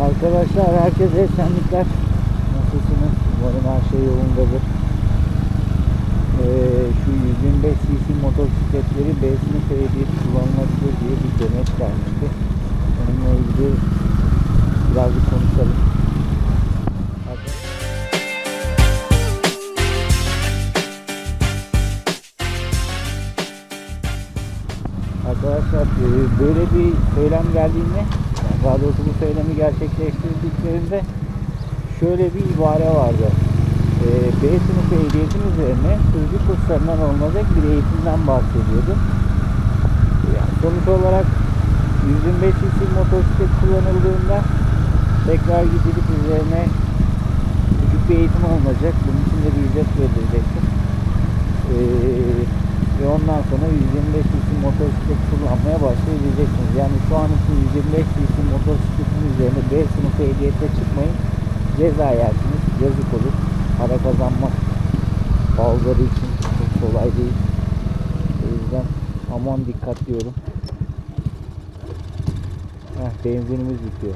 Arkadaşlar herkese esenlikler. Nasılsınız? Umarım her şey yolundadır. Ee, şu 125 cc motosikletleri B sınıf ehliyet kullanılabilir diye bir demet gelmişti. Onunla ilgili birazcık konuşalım. Hadi. Arkadaşlar e, böyle bir söylem geldiğinde daha doğrusu bu söylemi gerçekleştirdiklerinde şöyle bir ibare vardı. E, B sınıfı ehliyetin üzerine sürücü kurslarından alınacak bir eğitimden bahsediyordu. Yani sonuç olarak 125 cc motosiklet kullanıldığında tekrar gidilip üzerine küçük bir eğitim alınacak. Bunun için de bir ücret verilecektir. Ee, ve ondan sonra 125 cc motosiklet kullanmaya başlayabileceksiniz. Yani şu an için 125 cc motosikletin üzerine B sınıfı ehliyette çıkmayın. Ceza yersiniz. Yazık olur. Para kazanmak bazıları için çok kolay değil. O yüzden aman dikkat diyorum. Heh, benzinimiz bitiyor.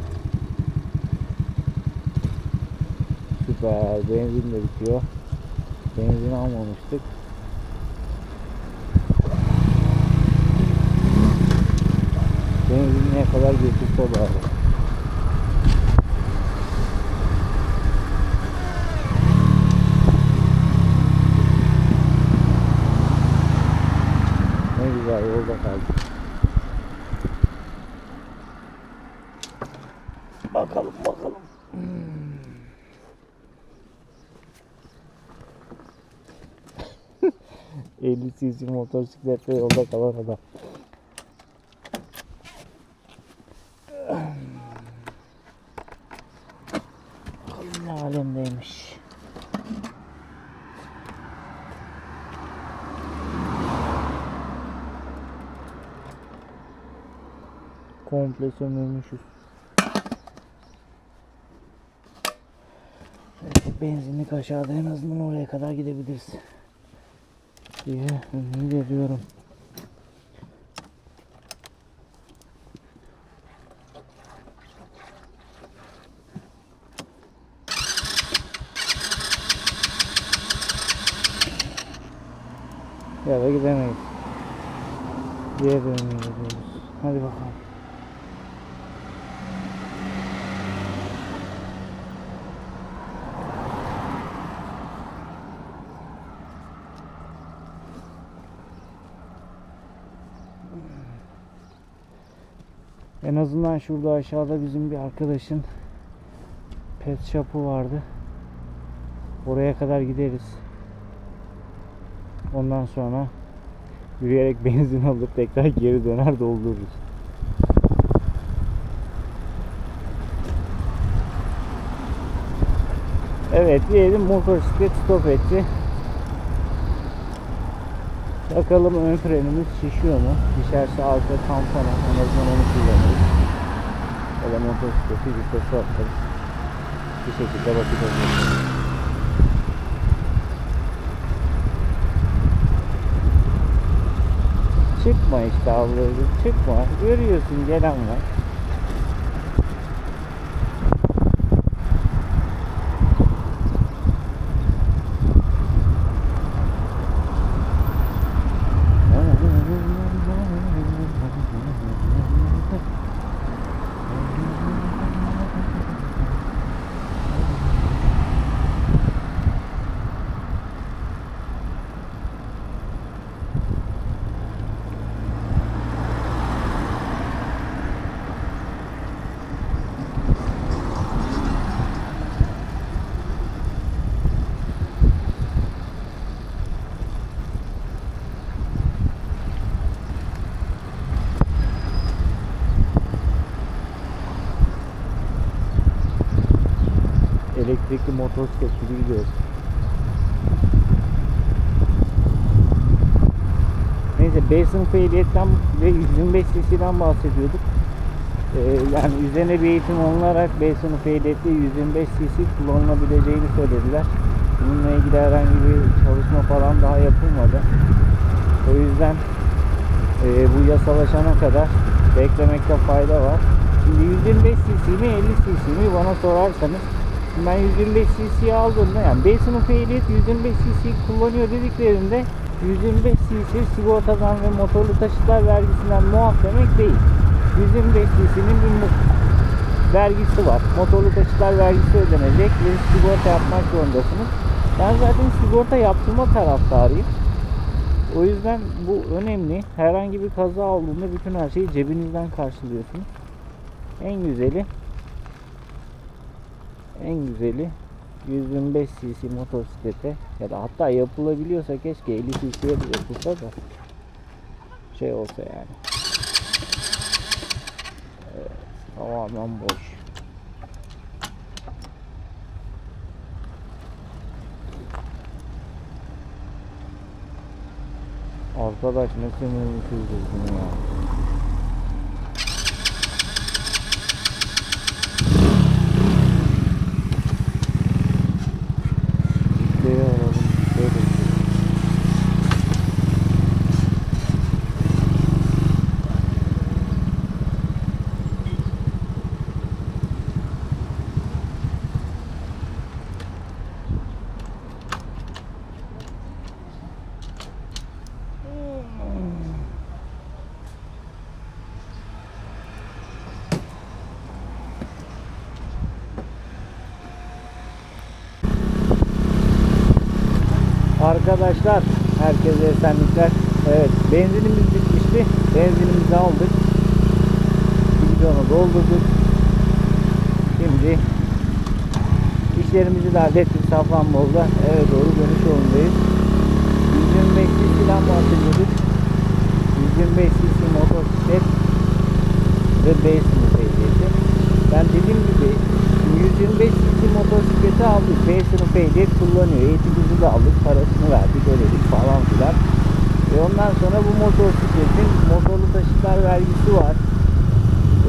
Süper. Benzin de bitiyor. Benzin almamıştık. Kadar götürse bari. Ne güzel yolda kaldık. Bakalım bakalım. Hmm. 50 cc motosikletle yolda kalan adam. Ne alemdeymiş. Komple sömürmüşüz. Benzinlik aşağıda en azından oraya kadar gidebiliriz. diye ümit ediyorum. Ya da gidemeyiz. Diye de ümit ediyoruz. Hadi bakalım. En azından şurada aşağıda bizim bir arkadaşın pet shop'u vardı. Oraya kadar gideriz. Ondan sonra yürüyerek benzin alıp tekrar geri döner doldururuz. Evet diyelim motosiklet stop etti. Bakalım ön frenimiz şişiyor mu? Şişerse arka tampona en azından onu kullanırız. Ya da motosikleti vitesi atarız. Bir şekilde bakacağız. Çıkma işte ablacığım çıkma. Görüyorsun gelen var. Elektrikli motosiklet gibi gidiyoruz. Neyse B sınıfı ehliyetten ve 125 cc'den bahsediyorduk. Ee, yani üzerine bir eğitim alınarak B sınıfı ehliyette 125 cc kullanılabileceğini söylediler. Bununla ilgili herhangi bir çalışma falan daha yapılmadı. O yüzden e, bu yasalaşana kadar beklemekte fayda var. Şimdi 125 cc mi 50 cc mi bana sorarsanız şimdi ben 125 cc'yi aldığımda yani B sınıfı ehliyet 125 cc kullanıyor dediklerinde 125 cc sigortadan ve motorlu taşıtlar vergisinden muaf demek değil. 125 cc'nin bir vergisi var. Motorlu taşıtlar vergisi ödenecek ve sigorta yapmak zorundasınız. Ben zaten sigorta yaptırma taraftarıyım. O yüzden bu önemli. Herhangi bir kaza olduğunda bütün her şeyi cebinizden karşılıyorsunuz. En güzeli en güzeli 125 cc motosiklete ya da hatta yapılabiliyorsa keşke 50 cc'ye de yapılsa da şey olsa yani. Evet, tamamen boş. Arkadaş ne sinirlisizdir bunu ya. Kitleyi aralım. Böyle bir şey. Arkadaşlar herkese esenlikler. Evet benzinimiz bitmişti. Benzinimizi aldık. Bidonu doldurduk. Şimdi işlerimizi de hallettik Safranbolu'da. Eve doğru dönüş yolundayız. 125 cc'den bahsediyorduk. 125 cc motosiklet ve B sınıf ehliyeti. Ben dediğim gibi 125 cc motosikleti aldık. B sınıf ehliyet kullanıyor. De aldık. Parasını verdik. Ödedik falan filan. Ve ondan sonra bu motosikletin motorlu taşıtlar vergisi var.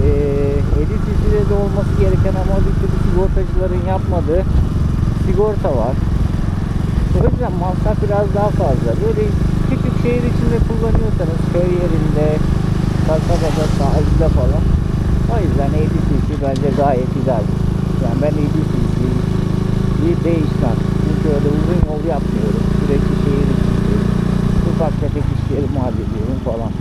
Ee, 50 cc'de de olması gereken ama bir türlü sigortacıların yapmadığı sigorta var. O yüzden masraf biraz daha fazla. Böyle küçük şehir içinde kullanıyorsanız köy yerinde, kasabada, sahilde falan. O yüzden 50 cc bence gayet ideal. Yani ben 50 cc'yi değişmem. Öyle uzun yol yapmıyorum. Sürekli şehir içindeyim. Ufak tefek işlerimi hallediyorum falan.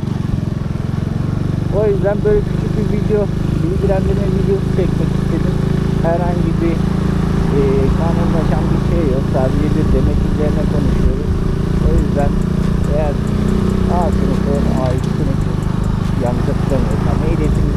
O yüzden böyle küçük bir video, bilgilendirme videosu çekmek istedim. Herhangi bir e, kanunlaşan bir şey yok. Sadece bir demet üzerine konuşuyoruz. O yüzden eğer A sınıfı, A2 sınıfı yanlış hatırlamıyorsam ehliyetiniz